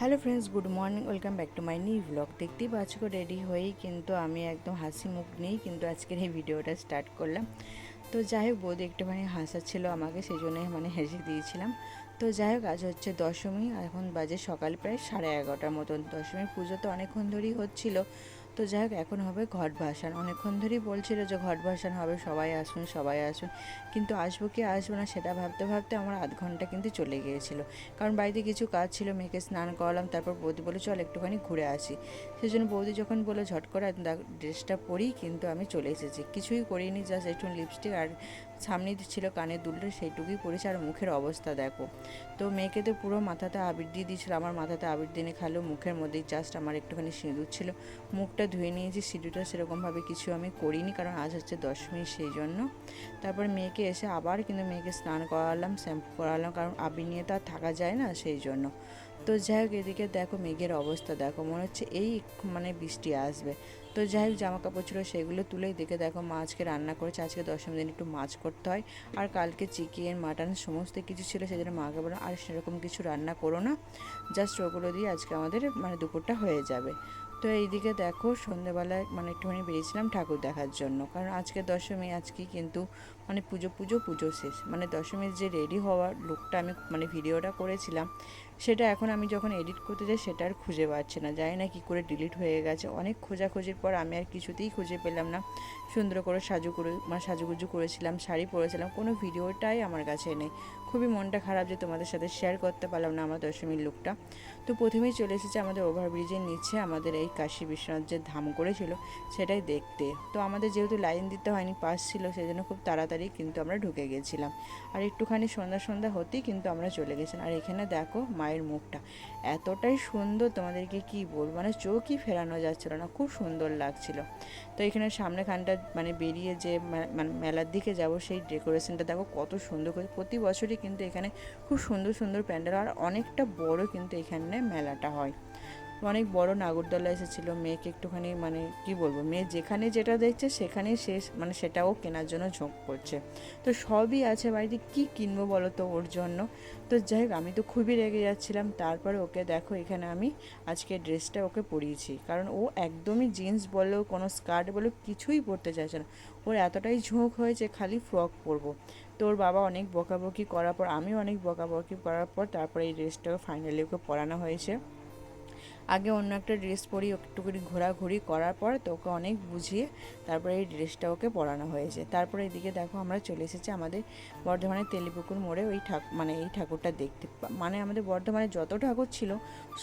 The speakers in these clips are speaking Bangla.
Hello friends, good morning, welcome back to my new blog. দেখতেই পাচ্ছ রেডি হয়েই কিন্তু আমি একদম হাসি মুখ নিয়েই কিন্তু আজকের এই ভিডিওটা স্টার্ট করলাম। তো যাই হোক, বৌদি একটুখানি হাসাচ্ছিল আমাকে সেই জন্যই মানে হেসে দিয়েছিলাম। তো যাই হোক, আজ হচ্ছে দশমী, এখন বাজে সকাল প্রায় সাড়ে এগারোটার মতন। দশমীর পুজো তো অনেকক্ষণ ধরেই হচ্ছিল তো যাই হোক এখন হবে ঘট ভাসান। অনেকক্ষণ ধরেই বলছিল যে ঘট ভাসান হবে, সবাই আসুন সবাই আসুন। কিন্তু আসব কি আসব না সেটা ভাবতে ভাবতে আমার আধ ঘণ্টা কিন্তু চলে গিয়েছিল। কারণ বাড়িতে কিছু কাজ ছিল, মেয়েকে স্নান করালাম, তারপর বৌদি বলে চল একটুখানি ঘুরে আসি। সেই জন্য বৌদি যখন বলে ঝট করে ড্রেসটা পরেই কিন্তু আমি চলে এসেছি। কিছুই করিনি জাস্ট একটু লিপস্টিক আর সামনে ছিল কানের দুলটা, সেইটুকুই পড়েছে আর মুখের অবস্থা দেখো। তো মেয়েকে তো পুরো মাথাতে আবির দিয়ে দিয়েছিল। আমার মাথাতে আবির দিনে খালো। মুখের মধ্যেই জাস্ট আমার একটুখানি সিঁদুর ছিল। মুখটা ধুয়ে নিয়েছি। সিঁদুরটা সেরকমভাবে কিছু আমি করিনি, কারণ আজ হচ্ছে দশমী, সেই জন্য। তারপর মেয়েকে এসে আবার কিন্তু মেয়েকে স্নান করালাম, শ্যাম্পু করালাম, কারণ আবির নিয়ে তো আর থাকা যায় না, সেই জন্য। তো যাই হোক, এদিকে দেখো মেঘের অবস্থা, দেখো মনে হচ্ছে এই মানে বৃষ্টি আসবে। তো যাই হোক জামা কাপড় ছিল সেগুলো তুলেই দেখে দেখো মা আজকে রান্না করেছে, আজকে দশম দিন একটু মাছ করতে হয়। আর কালকে চিকেন, মাটন সমস্ত কিছু ছিল, সেজন্য মাকে বলো আর সেরকম কিছু রান্না করো না জাস্ট ওগুলো দিয়ে আজকে আমাদের মানে দুপুরটা হয়ে যাবে। তো এইদিকে দেখো সন্ধেবেলায় মানে একটুখানি বেরিয়েছিলাম ঠাকুর দেখার জন্য। কারণ আজকে দশমী, আজকে কিন্তু মানে পুজো পুজো পুজো শেষ। মানে দশমীর যে রেডি হওয়ার লুকটা আমি মানে ভিডিওটা করেছিলাম, সেটা এখন আমি যখন এডিট করতে যাই সেটা আর খুঁজে পাচ্ছি না। জানি না কী করে ডিলিট হয়ে গেছে। অনেক খোঁজাখুঁজির পর আমি আর কিছুতেই খুঁজে পেলাম না। সুন্দর করে সাজু করে মানে সাজুগুজু করেছিলাম, শাড়ি পরেছিলাম, কোনো ভিডিওটাই আমার কাছে নেই। খুবই মনটা খারাপ যে তোমাদের সাথে শেয়ার করতে পারলাম না আমার দশমীর লুকটা তো প্রথমেই চলে এসেছে আমাদের ওভারব্রিজের নিচে আমাদের এই কাশী বিশ্বনাথ যে ধাম করেছিল, সেটাই দেখতে। তো আমাদের যেহেতু লাইন দিতে হয়নি পাস ছিল সেই জন্য খুব তাড়াতাড়ি কিন্তু আমরা ঢুকে গেছিলাম। আর একটুখানি সন্ধ্যা সন্ধ্যা হতেই কিন্তু আমরা চলে গেছিলাম আর এখানে দেখো মায়ের মুখটা, এতটাই সুন্দর তোমাদেরকে কি বলব মানে চোখই ফেরানো যাচ্ছিল না, খুব সুন্দর লাগছিল। তো এখানে সামনেখানটা মানে বেরিয়ে যে মানে মেলার দিকে যাব, সেই ডেকোরেশনটা দেখো কত সুন্দর করে, প্রতি বছরই কিন্তু এখানে খুব সুন্দর সুন্দর প্যান্ডেল, আর অনেকটা বড় কিন্তু এখানে মেলাটা হয়। অনেক বড় নাগরদোলা এসেছিল, মেয়েকে একটুখানি মানে কি বলব, মেয়ে যেখানে যেটা দেখছে সেখানেই সে মানে সেটাও কেনার জন্য ঝোঁক করছে। তো সবই আছে বাড়িতে, কি কিনবো বলো তো ওর জন্য? তো যাই হোক, আমি তো খুবই রেগে যাচ্ছিলাম, তারপরে ওকে দেখো এখানে আমি আজকে ড্রেসটা ওকে পরিয়েছি। কারণ ও একদমই জিন্স বলো, কোনো স্কার্ট বলো, কিছুই পরতে চাইছে না। ওর এতটাই ঝোঁক হয়েছে, খালি ফ্রক পরবো। তো ওর বাবা অনেক বকাবকি করার পর, আমিও অনেক বকাবকি করার পর, তারপরে এই ড্রেসটাকে ফাইনালি ওকে পরানো হয়েছে। আগে অন্য একটা ড্রেস পরি একটুখানি ঘোরাঘুরি করার পর তো ওকে অনেক বুঝিয়ে তারপরে এই ড্রেসটা ওকে পরানো হয়েছে। তারপরে এদিকে দেখো আমরা চলে এসেছি আমাদের বর্ধমানের তেলিপুকুর মোড়ে ওই মানে এই ঠাকুরটা দেখতে মানে আমাদের বর্ধমানে যত ঠাকুর ছিল,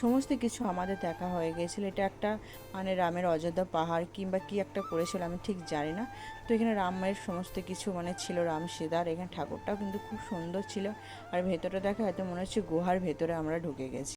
সমস্ত কিছু আমাদের দেখা হয়ে গিয়েছিল এটা একটা মানে রামের অযোধ্যা পাহাড় কিংবা কি একটা করেছিল আমি ঠিক জানি না। তো এখানে রামের সমস্ত কিছু মানে ছিল, রাম সিদার এখানে ঠাকুরটাও কিন্তু খুব সুন্দর ছিল। আর ভেতরে দেখা হয়তো মনে হচ্ছে গুহার ভেতরে আমরা ঢুকে গেছি।